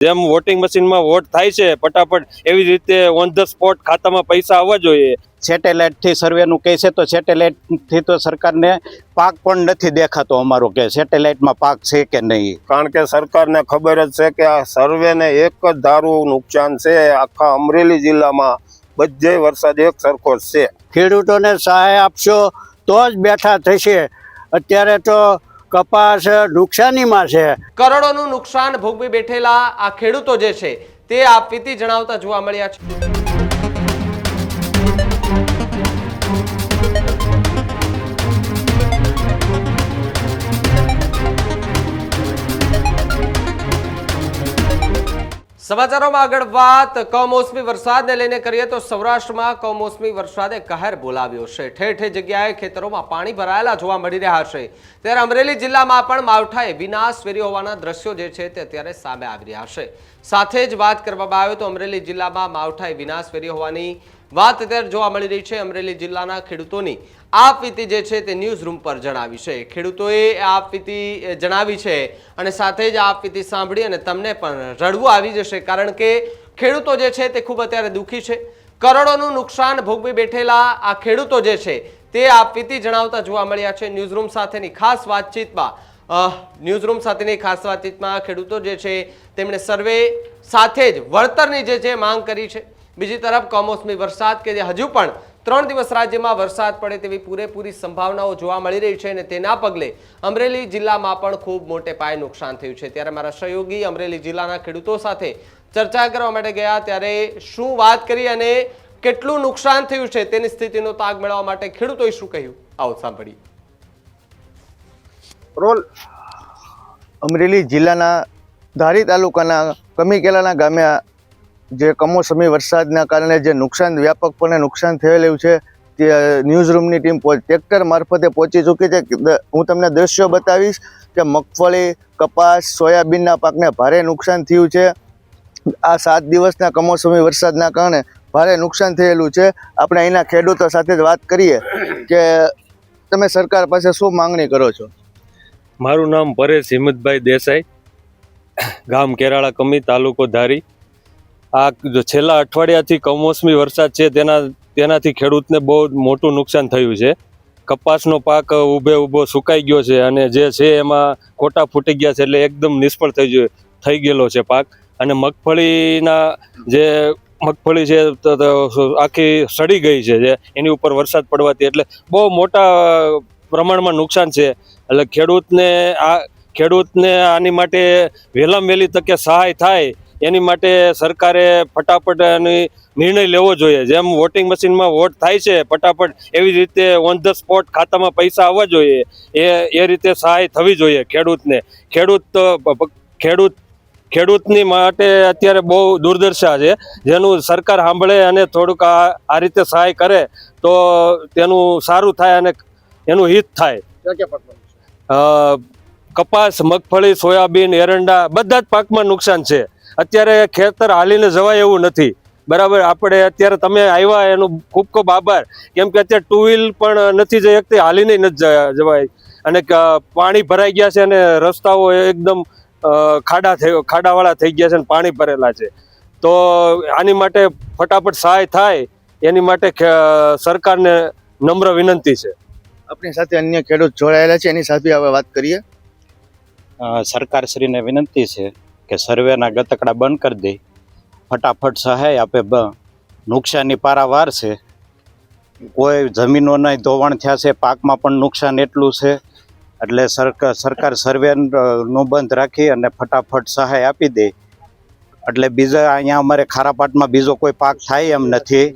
જેમ વોટિંગ મશીનમાં વોટ થાય છે ફટાફટ એવી રીતે ઓન ધ સ્પોટ ખાતામાં પૈસા આવવા જોઈએ. સેટેલાઇટથી સર્વેનું કહે છે તો સેટેલાઇટથી તો સરકારને પાક પણ નથી દેખાતો અમારો કે સેટેલાઇટમાં પાક છે કે નહીં. કારણ કે સરકારને ખબર જ છે કે આ સર્વેને એક જ ધારું નુકસાન છે આખા અમરેલી જિલ્લામાં બધે વરસાદ એક સરખો જ છે. ખેડૂતોને સહાય આપશો તો જ બેઠા થશે. અત્યારે તો કપાસ નુકસાનીમાં છે. કરોડોનું નુકસાન ભોગવી બેઠેલા આ ખેડૂતો જે છે તે આપવીતી જણાવતા જોવા મળ્યા છે. સમાચારોમાં આગળ વાત. કમોસમી વરસાદને લઈને કરીએ તો સૌરાષ્ટ્રમાં કમોસમી વરસાદે કહેર બોલાવ્યો છે. ઠેર ઠેર જગ્યાએ ખેતરોમાં પાણી ભરાયેલા જોવા મળી રહ્યા છે. ત્યારે અમરેલી જિલ્લામાં પણ માવઠાએ વિનાશ વેરી હોવાના દ્રશ્યો જે છે તે અત્યારે સામે આવી રહ્યા છે. સાથે જ વાત કરવામાં આવે તો અમરેલી જિલ્લામાં માવઠાએ વિનાશ વેરી હોવાની વાત અત્યારે જોવા મળી રહી છે અમરેલી જિલ્લાના ખેડૂતોની. આપવીતી જે છે તે ન્યૂઝ રૂમ પર જણાવી છે. ખેડૂતોએ આપવીતી જણાવી છે અને સાથે જ આપવીતી સાંભળી અને તમને પણ રડવું આવી જશે કારણ કે ખેડૂતો જે છે તે ખૂબ અત્યારે દુઃખી છે. કરોડોનું નુકસાન ભોગવી બેઠેલા આ ખેડૂતો જે છે તે આપવીતી જણાવતા જોવા મળ્યા છે ન્યૂઝ રૂમ સાથેની ખાસ વાતચીતમાં. ન્યૂઝરૂમ ન્યૂઝ રૂમ સાથેની ખાસ વાતચીતમાં ખેડૂતો જે છે તેમણે સર્વે સાથે જ વળતરની જે છે માંગ કરી છે. બીજી તરફ કમોસમી વરસાદ કે જે હજુ પણ ત્રણ દિવસ રાજ્યમાં વરસાદ પડે તેવી પૂરેપૂરી સંભાવનાઓ જોવા મળી રહી છે અને તેના પગલે અમરેલી જિલ્લામાં પણ ખૂબ મોટે પાયે નુકસાન થયું છે. ત્યારે મારા સહયોગી અમરેલી જિલ્લાના ખેડૂતો સાથે ચર્ચા કરવા માટે ગયા ત્યારે શું વાત કરી અને કેટલું નુકસાન થયું છે તેની સ્થિતિનો તાગ મેળવવા માટે ખેડૂતોએ શું કહ્યું? આવો સાંભળીએ. રોલ અમરેલી જિલ્લાના ધારી તાલુકાના કમીકેલાના ગામે જે કમોસમી વરસાદના કારણે જે નુકસાન, વ્યાપકપણે નુકસાન થયેલું છે, તે ન્યૂઝ રૂમની ટીમ ટ્રેક્ટર મારફતે પહોંચી ચૂકી છે. હું તમને દ્રશ્યો બતાવીશ કે મગફળી, કપાસ, સોયાબીનના પાકને ભારે નુકસાન થયું છે. આ સાત દિવસના કમોસમી વરસાદના કારણે ભારે નુકસાન થયેલું છે. આપણે અહીંના ખેડૂતો સાથે જ વાત કરીએ કે, તમે સરકાર પાસે શું માંગણી કરો છો? મારું નામ પરેશ હિંમતભાઈ દેસાઈ, ગામ કેરાળા કમી, તાલુકો ધારી. આ છેલ્લા અઠવાડિયાથી કમોસમી વરસાદ છે, તેના, તેનાથી ખેડૂતને બહુ મોટું નુકસાન થયું છે. કપાસનો પાક ઊભે ઊભો સુકાઈ ગયો છે અને જે છે એમાં ખોટા ફૂટી ગયા છે એટલે એકદમ નિષ્ફળ થઈ ગયો, થઈ ગયેલો છે પાક. અને મગફળીના જે, મગફળી છે આખી સડી ગઈ છે જે, એની ઉપર વરસાદ પડવાથી એટલે બહુ મોટા પ્રમાણમાં નુકસાન છે. એટલે ખેડૂતને આ, ખેડૂતને આની માટે વહેલામ વહેલી તકે સહાય થાય એની માટે સરકારે ફટાફટ એની નિર્ણય લેવો જોઈએ. જેમ વોટિંગ મશીનમાં વોટ થાય છે ફટાફટ એવી રીતે ઓન ધ સ્પોટ ખાતામાં પૈસા આવવા જોઈએ. એ એ રીતે સહાય થવી જોઈએ ખેડૂતને. ખેડૂત ખેડૂત ખેડૂતની માટે અત્યારે બહુ દુર્દશા છે. જેનું સરકાર સાંભળે અને થોડુંક આ આ રીતે સહાય કરે તો તેનું સારું થાય અને એનું હિત થાય. કપાસ મગફળી સોયાબીન એરંડા બધા જ પાકમાં નુકસાન છે. અત્યારે ખેતર હાલીને જવાય એવું નથી. બરાબર? આપણે અત્યારે તમે આવ્યા એનો ખૂબ ખૂબ આભાર. કેમ કે અત્યારે ટુ વ્હીલ પણ નથી જઈ શકતી હાલીને નથી જવાય. અને પાણી ભરાઈ ગયા છે અને રસ્તાઓ એકદમ ખાડા થયો ખાડાવાળા થઈ ગયા છે અને પાણી ભરેલા છે. તો આની માટે ફટાફટ સહાય થાય એની માટે સરકારને નમ્ર વિનંતી છે. આપણી સાથે અન્ય ખેડૂત જોડાયેલા છે એની સાથે હવે વાત કરીએ. સરકારશ્રીને વિનંતી છે. કે સર્વેના ગતકડા બંધ કરી દે. ફટાફટ સહાય આપે નુકસાની પારાવાર છે. કોઈ જમીનોના ધોવાણ થયા છે, પાકમાં પણ નુકસાન એટલું છે. એટલે સરકાર સરકાર સર્વેનું બંધ રાખી અને ફટાફટ સહાય આપી દે. એટલે બીજા અહીંયા અમારે ખારાપાટમાં બીજો કોઈ પાક થાય એમ નથી.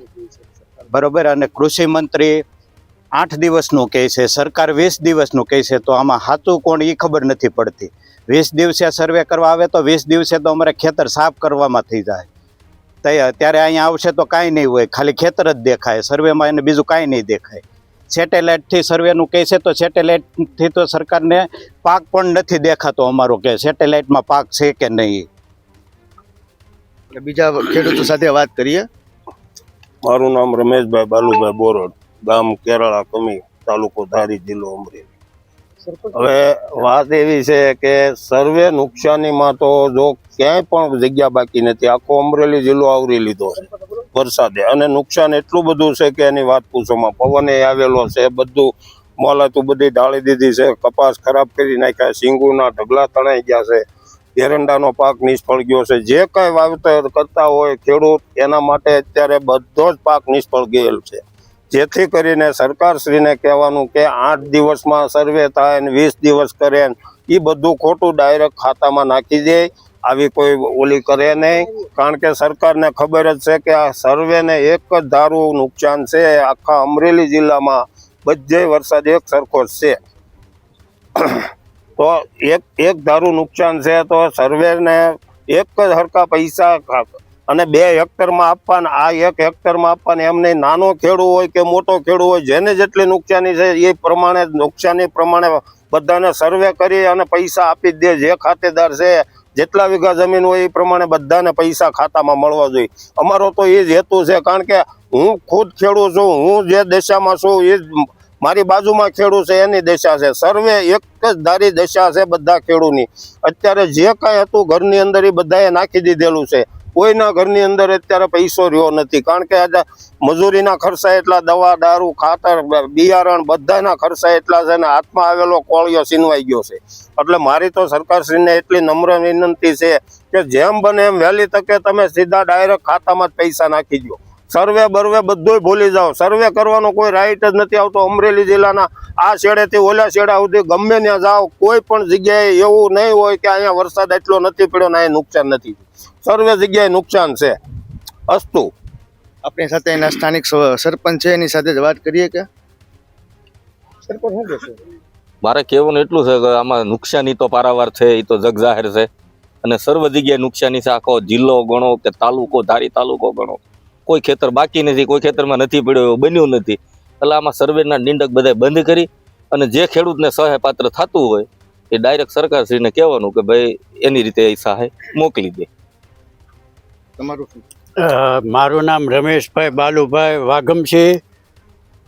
બરોબર? અને કૃષિ મંત્રી આઠ દિવસનું કહે છે, સરકાર વીસ દિવસનું કહે છે, તો આમાં હાથું કોણ એ ખબર નથી પડતી. વીસ દિવસે સર્વે કરવા આવે તો વીસ દિવસે તો અમારે ખેતર સાફ કરવામાં થઈ જાય. તૈ- ત્યારે અહીંયા આવશે તો કાંઈ નહીં હોય ખાલી ખેતર જ દેખાય સર્વેમાં એને બીજું કાંઈ નહીં દેખાય. સેટેલાઇટથી સર્વેનું કહે છે તો સેટેલાઇટથી તો સરકારને પાક પણ નથી દેખાતો અમારો કે સેટેલાઇટમાં પાક છે કે નહીં. એટલે બીજા ખેડૂતો સાથે વાત કરીએ. મારું નામ રમેશભાઈ બાલુભાઈ બોરડ ગામ કેરાળા કમી તાલુકો ધારી જિલ્લો અમરેલી. હવે વાત એવી છે કે સર્વે નુકસાનીમાં તો જો ક્યાંય પણ જગ્યા બાકી નથી. આખો અમરેલી જિલ્લો આવરી લીધો છે વરસાદે. અને નુકસાન એટલું બધું છે કે એની વાત પૂછોમાં. પવને આવેલો છે, બધું મોલાતું બધી ઢાળી દીધી છે, કપાસ ખરાબ કરી નાખ્યા, સિંગુના ઢગલા તણાઈ ગયા છે, એરંડાનો પાક નિષ્ફળ ગયો છે. જે કાંઈ વાવેતર કરતા હોય ખેડૂત, એના માટે અત્યારે બધો જ પાક નિષ્ફળ ગયેલ છે. જેથી કરીને સરકારશ્રીને કહેવાનું કે આઠ દિવસમાં સર્વે થાય ને વીસ દિવસ કરે ને એ બધું ખોટું ડાયરેક્ટ ખાતામાં નાખી દે, આવી કોઈ ઓલી કરે નહીં. કારણ કે સરકારને ખબર જ છે કે આ સર્વેને એક જ ધારું નુકસાન છે. આખા અમરેલી જિલ્લામાં બધે વરસાદ એક સરખો જ છે. તો એક એક ધારું નુકસાન છે તો સર્વેને એક જ હરકા પૈસા અને બે હેક્ટરમાં આપવાના, આ એક હેક્ટરમાં આપવાના એમ નહીં નાનો ખેડૂ હોય કે મોટો ખેડૂ હોય, જેને જેટલી નુકસાની છે, એ પ્રમાણે, નુકસાની પ્રમાણે બધાને સર્વે કરી અને પૈસા આપી દે, જે ખાતેદાર છે, જેટલા વીઘા જમીન હોય એ પ્રમાણે બધાને પૈસા ખાતામાં મળવા જોઈએ. અમારો તો એ જ હેતુ છે, કારણ કે હું ખુદ ખેડૂ છું, હું જે દશામાં છું, એ મારી બાજુમાં ખેડૂ છે, એની દશા છે. સર્વે એક જ ધારી દશા છે બધા ખેડૂની. અત્યારે જે કાંઈ હતું, ઘરની અંદર એ બધાએ નાખી દીધેલું છે. કોઈના ઘરની અંદર અત્યારે પૈસો રહ્યો નથી. કારણ કે આજે મજૂરીના ખર્ચા એટલા, દવા, દારૂ, ખાતર બિયારણ બધાના ખર્ચા એટલા છે ને હાથમાં આવેલો કોળિયો સીનવાઈ ગયો છે. એટલે મારી તો સરકારશ્રીને એટલી નમ્ર વિનંતી છે કે જેમ બને એમ વહેલી તકે તમે સીધા ડાયરેક્ટ ખાતામાં જ પૈસા નાખી દો સર્વે બર્વે બધુંય ભૂલી જાઓ. સર્વે કરવાનો કોઈ રાઈટ જ નથી આવતો અમરેલી જિલ્લાના. આ શેડેથી ઓલા શેડા સુધી ગમે ત્યાં જાઓ કોઈ પણ જગ્યાએ એવું નહીં હોય કે અહીંયા વરસાદ એટલો નથી પડ્યો ને અહીંયા નુકસાન નથી. સર્વે જગ્યાએ નુકસાન છે. અસ્તુ. આપણી સાથે એના સ્થાનિક સરપંચ છે એની સાથે જ વાત કરીએ કે? સરપંચ શું કહેશો? મારે કહેવાનું એટલું છે કે આમાં નુકસાની તો પારાવાર છે એ તો જગ જાહેર છે. અને સર્વ જગ્યાએ નુકસાની છે આખો જિલ્લો ગણો કે તાલુકો ધારી તાલુકો ગણો. કોઈ ખેતર બાકી નથી કોઈ ખેતરમાં નથી પડ્યો એવું બન્યું નથી. એટલે આમાં સર્વેના નિંડક બધા બંધ કરી અને જે ખેડૂતને સહાય પાત્ર થતું હોય એ ડાયરેક્ટ સરકારશ્રીને કહેવાનું કે ભાઈ એની રીતે એ સહાય મોકલી દે. તમારું મારું નામ રમેશભાઈ બાલુભાઈ વાઘમસિંહ.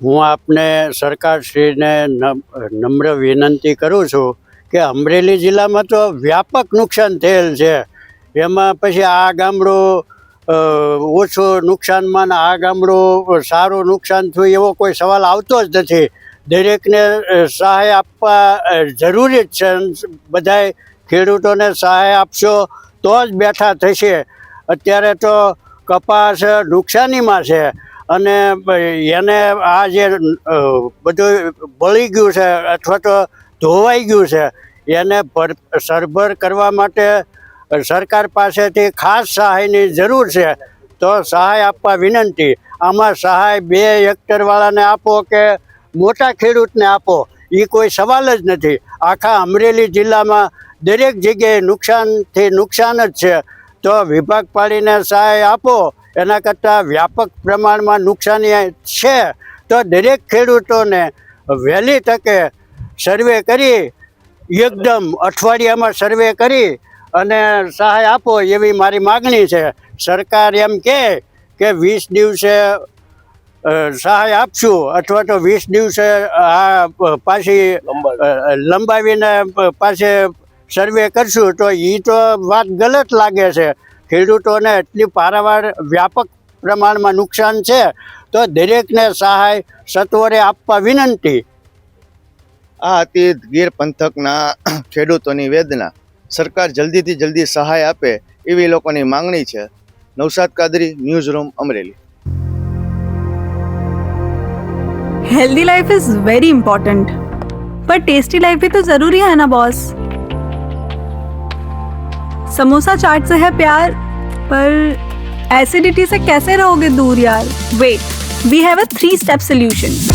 હું આપને સરકારશ્રીને નમ- નમ્ર વિનંતી કરું છું કે અમરેલી જિલ્લામાં તો વ્યાપક નુકસાન થયેલ છે. એમાં પછી આ ગામડું ઓછું નુકસાનમાં આ ગામડું સારું નુકસાન થયું, એવો કોઈ સવાલ આવતો જ નથી. દરેકને સહાય આપવા જરૂરી જ છે. બધાય ખેડૂતોને સહાય આપશો તો જ બેઠા થશે. અત્યારે તો કપાસ નુકસાનીમાં છે અને એને આ જે બધું બળી ગયું છે અથવા તો ધોવાઈ ગયું છે, એને ભર, સરભર કરવા માટે સરકાર પાસેથી ખાસ સહાયની જરૂર છે, તો સહાય આપવા વિનંતી. આમાં સહાય બે હેક્ટરવાળાને આપો કે મોટા ખેડૂતને આપો એ કોઈ સવાલ જ નથી. આખા અમરેલી જિલ્લામાં દરેક જગ્યાએ નુકસાનથી નુકસાન જ છે. તો વિભાગ પાડીને સહાય આપો, એના કરતાં વ્યાપક પ્રમાણમાં નુકસાની છે. તો દરેક ખેડૂતોને વહેલી તકે સર્વે કરી, એકદમ અઠવાડિયામાં સર્વે કરી અને સહાય આપો એવી મારી માગણી છે. સરકાર એમ કહે કે વીસ દિવસે સહાય આપશું અથવા તો વીસ દિવસે આ પાછી લંબાવીને પાસે સર્વે કરશું તો એ તો વાત ગલત લાગે છે. ખેડૂતોને એટલી પારાવાર વ્યાપક પ્રમાણમાં નુકસાન છે તો દરેકને સહાય સત્વરે આપવા વિનંતી. આ હતી ગીર પંથકના ખેડૂતોની વેદના. સરકાર જલ્દીથી જલ્દી સહાય આપે એવી લોકોની માંગણી છે Navsad Kadri news room Amreli healthy life is very important पर टेस्टी लाइफ भी तो जरूरी है ना बॉस समोसा चाट से है प्यार पर एसिडिटी से कैसे रहोगे दूर यार wait we have a three step solution